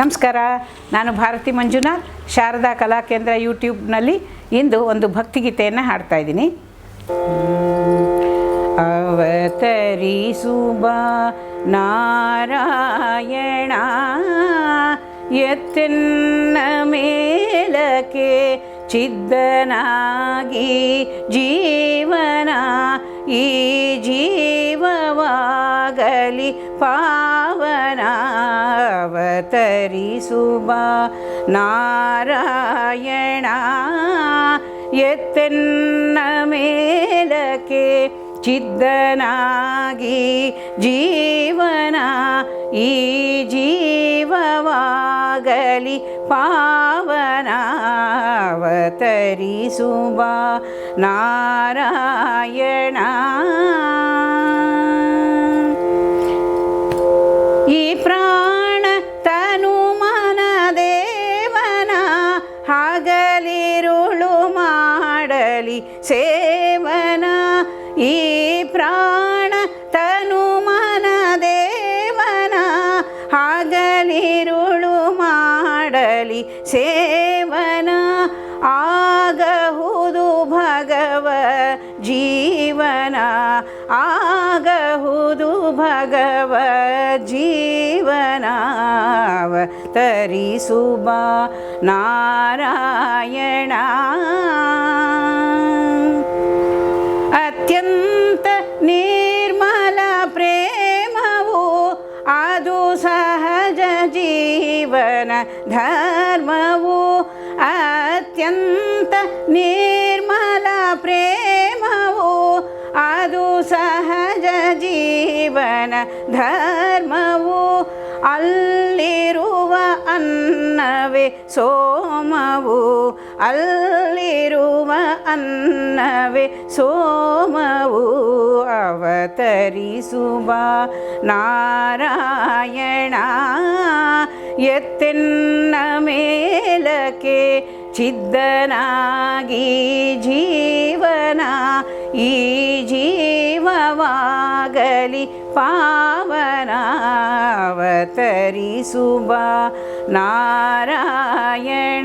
ನಮಸ್ಕಾರ. ನಾನು ಭಾರತಿ ಮಂಜುನಾಥ್, ಶಾರದಾ ಕಲಾಕೇಂದ್ರ ಯೂಟ್ಯೂಬ್ನಲ್ಲಿ ಇಂದು ಒಂದು ಭಕ್ತಿಗೀತೆಯನ್ನು ಹಾಡ್ತಾ ಇದ್ದೀನಿ. ಅವತರಿಸುವ ನಾರಾಯಣ ಎತ್ತಿನ ಮೇಲಕ್ಕೆ ಚಿದ್ದನಾಗಿ ಜೀವನ, ಈ ಜೀವವಾಗಲಿ ಪಾವನ ಅವತರಿಸುವ ನಾರಾಯಣ ಎತ್ತೆನ್ನ ಮೇಲಕ್ಕೆ ಚಿದ್ದನಾಗಿ ಜೀವನ ಈ ಜೀವವಾಗಲಿ ಪಾವನ ಅವತರಿಸುವ ನಾರಾಯಣ ಈ ಪ್ರಾಣ ಹಗಲಿರುಳು ಮಾಡಲಿ ಸೇವನ ಈ ಪ್ರಾಣ ತನು ಮನ ದೇವನ. ಹಗಲಿರುಳು ಮಾಡಲಿ ಸೇವನ ಆಗಹುದು ಭಗವ ಜೀವನ. ಆಗಹುದು ಭಗವ ಜೀವನ. ತರಿಸುವ ನಾರಾಯಣ. ಅತ್ಯಂತ ನಿರ್ಮಲ ಪ್ರೇಮವು ಅದು ಸಹಜ ಜೀವನ ಧರ್ಮವು. ಅತ್ಯಂತ ನಿರ್ಮಲ ಪ್ರೇಮವು ಅದು ಸಹಜ ಜೀವನ ಧರ್ಮವು. ಅಲ್ಲಿರುವ ಅನ್ನವೇ ಸೋಮವು ಅಲ್ಲಿರುವ ಅನ್ನವೇ ಸೋಮವು ಅವತರಿಸುವ ನಾರಾಯಣ ಎತ್ತೆನ್ನ ಮೇಲಕ್ಕೆ ಚಿದ್ದನಾಗಿ ಜೀವನ ಈ ಜೀವವಾಗಲಿ ಪಾವನ रि सुबा नारायण